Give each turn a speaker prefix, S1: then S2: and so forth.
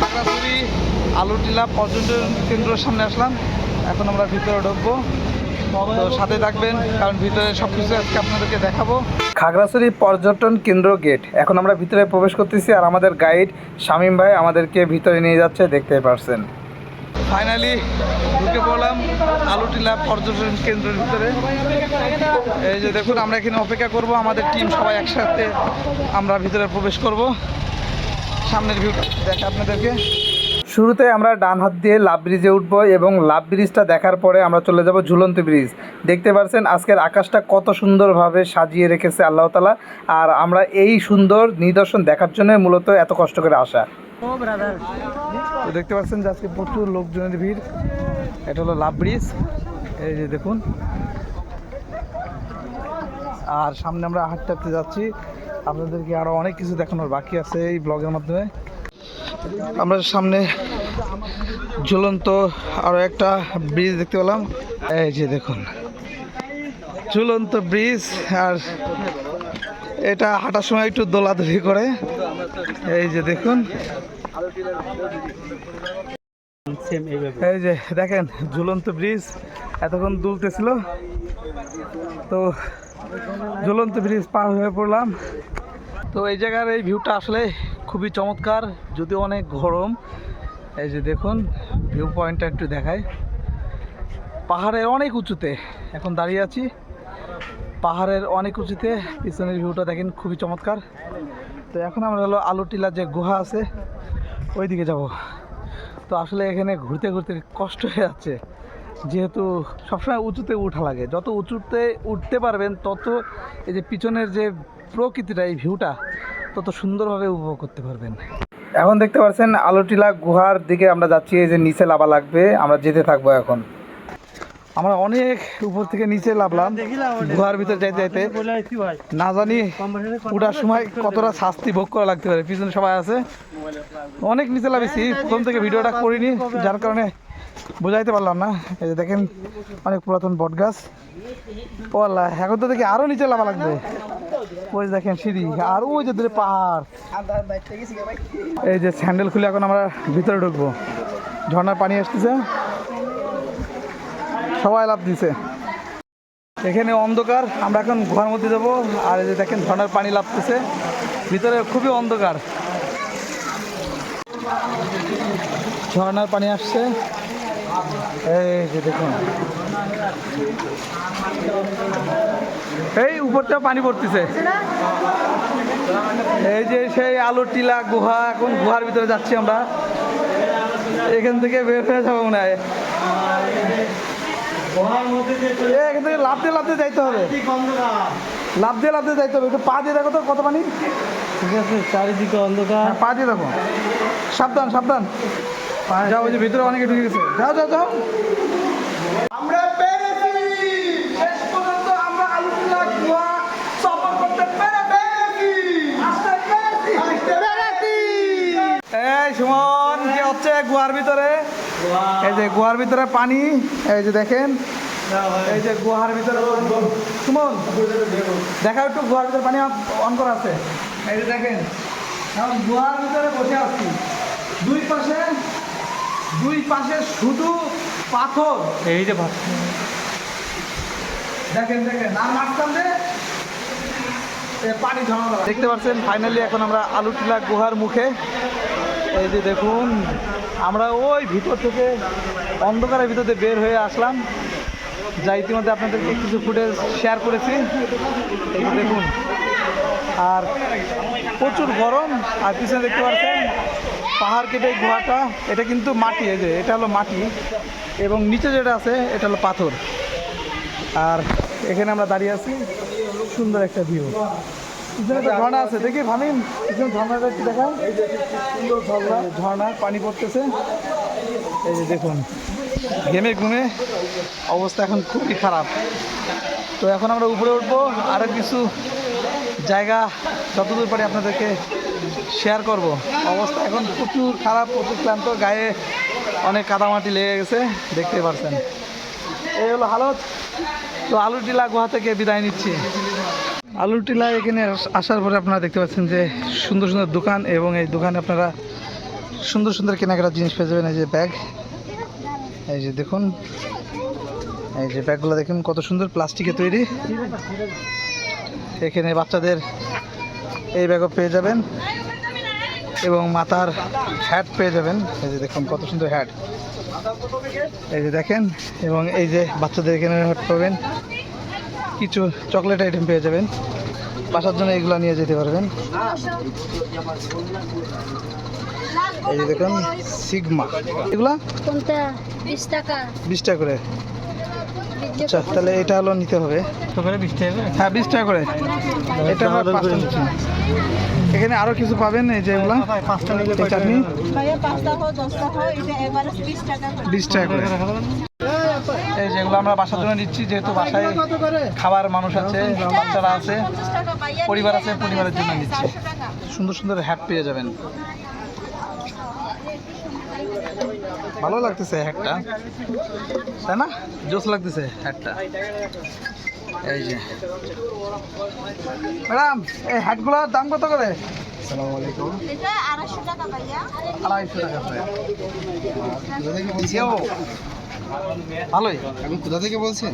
S1: খাগড়াছড়ি আলুটিলা পর্যটন কেন্দ্রের সামনে আসলাম। এখন আমরা ভিতরে ঢুকবো। তো সাথে থাকবেন কারণ ভিতরে সব কিছু আজকে আপনাদেরকে দেখাবো। খাগড়াছড়ি পর্যটন কেন্দ্র গেট। এখন আমরা ভিতরে প্রবেশ করতেছি আর আমাদের গাইড শামীম ভাই আমাদেরকে ভিতরে নিয়ে যাচ্ছে দেখতে পারছেন। ফাইনালি ঢুকে পড়লাম আলুটিলা পর্যটন কেন্দ্রের ভিতরে। এই যে দেখুন আমরা এখানে অপেক্ষা করব আমাদের টিম সবাই একসাথে আমরা ভিতরে প্রবেশ করব। সামনের ভিউ দেখা আপনাদেরকে। শুরুতে আমরা ডান হাত দিয়ে লাভ ব্রিজে উঠব এবং লাভ ব্রিজটা দেখার পরে আমরা চলে যাব ঝুলন্ত ব্রিজ দেখতে পাচ্ছেন আজকের আকাশটা কত সুন্দরভাবে সাজিয়ে রেখেছে আল্লাহ তালা আর আমরা এই সুন্দর নিদর্শন দেখার জন্য মূলত এত কষ্ট করে আসা। তো দেখতে পাচ্ছেন যে আজকে প্রচুর লোকজনের ভিড়। এটা হলো লাভ ব্রিজ এই যে দেখুন। আর সামনে আমরা হাঁটতে হাঁটতে যাচ্ছি। আপনাদেরকে আরও অনেক কিছু দেখানোর বাকি আছে এই ব্লগের মাধ্যমে। আমরা সামনে ঝুলন্ত আরও একটা ব্রিজ দেখতে পেলাম। এই যে দেখুন, ঝুলন্ত ব্রিজ আর এটা হাঁটার সময় একটু দোলাদুলি করে। এই যে দেখুন, এই যে দেখেন, ঝুলন্ত ব্রিজ এতক্ষণ দুলতেছিল। তো ঝুলন্ত ব্রিজ পার হয়ে পড়লাম। তো এই জায়গার এই ভিউটা আসলে খুবই চমৎকার, যদিও অনেক গরম। এই যে দেখুন ভিউ পয়েন্টটা একটু দেখায় পাহাড়ের অনেক উঁচুতে, এখন দাঁড়িয়ে আছি। পাহাড়ের অনেক উঁচুতে, পিছনের ভিউটা দেখেন, খুবই চমৎকার। তো এখন আমরা হলো আলুটিলা যে গুহা আছে ওই দিকে যাব। তো আসলে এখানে ঘুরতে ঘুরতে কষ্ট হয়ে যাচ্ছে। যেহেতু সবসময় উঁচুতে উঠা লাগে। যত উঁচুতে উঠতে পারবেন, তত এই যে পিছনের যে প্রকৃতিটা, এই ভিউটা, তত সুন্দরভাবে উপভোগ করতে পারবেন। এখন দেখতে পাচ্ছেন, আলোটিলা গুহার দিকে আমরা যাচ্ছি, এই যে নিচে লাভা লাগবে। আমরা যেতে থাকব এখন। আমরা অনেক উপর থেকে নিচে লাভলাম, গুহার ভিতরে যাইতে যাইতে। না জানি উঠার সময় কতটা শাস্তি ভোগ করা লাগতে পারে। পিছনে সবাই আছে। অনেক নিচে লাভেছি। প্রথম থেকে ভিডিওটা করিনি, যার কারণে বোঝাইতে পারলাম না। এই যে দেখেন, অনেক পুরাতন বট গাছ ও এখন তো দেখি আরও নিচে লাভা লাগবে। ওই দেখেন সিঁড়ি, আর ওই যে দূরে পাহাড়। এই যে স্যান্ডেল খুলে এখন আমরা ভিতরে ঢুকবো। ঝর্ণার পানি আসতেছে। সবাই লাভ দিছে। এখানে অন্ধকার, আমরা এখন গুহার মধ্যে যাব। আর এই যে দেখেন, ঝর্ণার পানি লাভতেছে ভিতরে খুবই অন্ধকার। ঝর্ণার পানি আসছে। এই যে দেখুন। এই উপরটা পানি পড়তেছে। এই যে সেই আলোর টিলা গুহা এখন গুহার ভিতরে যাচ্ছি আমরা। এখান থেকে বের হয়ে যাব মনে হয়। এখান থেকে লাভ দিয়ে লাভ দিয়ে যাইতে হবে। লাভ দিয়ে লাভ দিয়ে যাইতে হবে। একটু পা দিয়ে দেখো তো কত পানি।
S2: ঠিক আছে চারিদিকে অন্ধকার।
S1: হ্যাঁ, পা দিয়ে দেখো। সাবধান সাবধান। যাও ওই যে ভিতরে অনেকে ঢুকে গেছে। যাও যাও যাও। আমরা পেরেছি। শেষ পর্যন্ত আমরা আলুগুলা গুহা সফর করতে পেরেছি। আসতে পেরেছি। আসতে পেরেছি। এই সুমন কি হচ্ছে গুহার ভিতরে? এই যে গুহার ভিতরে পানি এই যে দেখেন। এই যে গুহার ভিতরে সুমন দেখা একটু গুহার ভিতরে পানি অন করা আছে। এই যে দেখেন এখন গুহার ভিতরে বসে আছি। দুই পাশে দুই পাশে শুধু পাথর।
S2: এই যে
S1: দেখেন দেখেন আর মাঝখান পানি দেখতে পাচ্ছেন ফাইনালি এখন আমরা আলুটিলা গুহার মুখে। এই যে দেখুন আমরা ওই ভিতর থেকে অন্ধকারের ভিতর বের হয়ে আসলাম। যা ইতিমধ্যে আপনাদেরকে কিছু ফুটেজ শেয়ার করেছি। এই যে দেখুন আর প্রচুর গরম আর পিছনে দেখতে পাচ্ছেন পাহাড় কেটে গুহাটা, এটা কিন্তু মাটি, এই যে, এটা হলো মাটি। এবং নিচে যেটা আছে, এটা হলো পাথর। আর এখানে আমরা দাঁড়িয়ে আছি, সুন্দর একটা ভিউ ঝর্ণা আছে, দেখি ভাবিন পিছনে ঝর্ণাটা একটু দেখাও সুন্দর ঝর্ণা ঝর্ণা পানি পড়তেছে। এই যে দেখুন, ঘেমে ঘুমে অবস্থা এখন খুবই খারাপ। তো এখন আমরা উপরে উঠবো আরও কিছু জায়গা, যতদূর পারি আপনাদেরকে শেয়ার করব। অবস্থা এখন প্রচুর খারাপ, প্রচুর ক্লান্ত, গায়ে অনেক কাদামাটি লেগে গেছে দেখতে পারছেন। এই হলো হালত। তো আলুর টিলা গুহা থেকে বিদায় নিচ্ছি। আলুর টিলা এখানে আস- আসার পরে আপনারা দেখতে পাচ্ছেন যে সুন্দর সুন্দর দোকান এবং এই দোকানে আপনারা সুন্দর সুন্দর কেনাকাটার জিনিস পেয়ে যাবেন, এই যে ব্যাগ। এই যে দেখুন, এই যে ব্যাগগুলো দেখুন, কত সুন্দর প্লাস্টিকে তৈরি। এখানে বাচ্চাদের এই ব্যাগও পেয়ে যাবেন। এবং মাথার হ্যাট পেয়ে যাবেন। এই যে দেখুন কত সুন্দর হ্যাট এই যে দেখেন এবং এই যে বাচ্চাদের এখানে হ্যাট পাবেন। কিছু চকলেট আইটেম পেয়ে যাবেন। বাসার জন্য এগুলো নিয়ে যেতে পারবেন। এই যে দেখুন সিগমা এগুলা?
S3: বিশ টাকা।
S1: বিশ টাকা করে। আচ্ছা তাহলে এটা হলো নিতে হবে।
S2: বিশ টাকা
S1: হ্যাঁ বিশ টাকা করে। এটা এখানে আরও কিছু পাবেন এই যে এগুলা?
S2: পাঁচটা নিলে
S1: এই চাটনি?
S4: বিশ টাকা করে।
S1: এই যেগুলো আমরা বাসার জন্য নিচ্ছি যেহেতু বাসায় খাবার মানুষ আছে বাচ্চারা আছে পরিবার আছে পরিবারের জন্য নিচ্ছি। সুন্দর সুন্দর হ্যাট পেয়ে যাবেন। ভালো লাগতেছে হ্যাটটা তাই না? জোস লাগতেছে হ্যাটটা এই যে। ম্যাডাম এই হ্যাটগুলোর দাম কত করে?
S4: আড়াইশো টাকা
S1: ভালোই।
S5: আপনি কোথা থেকে বলছেন?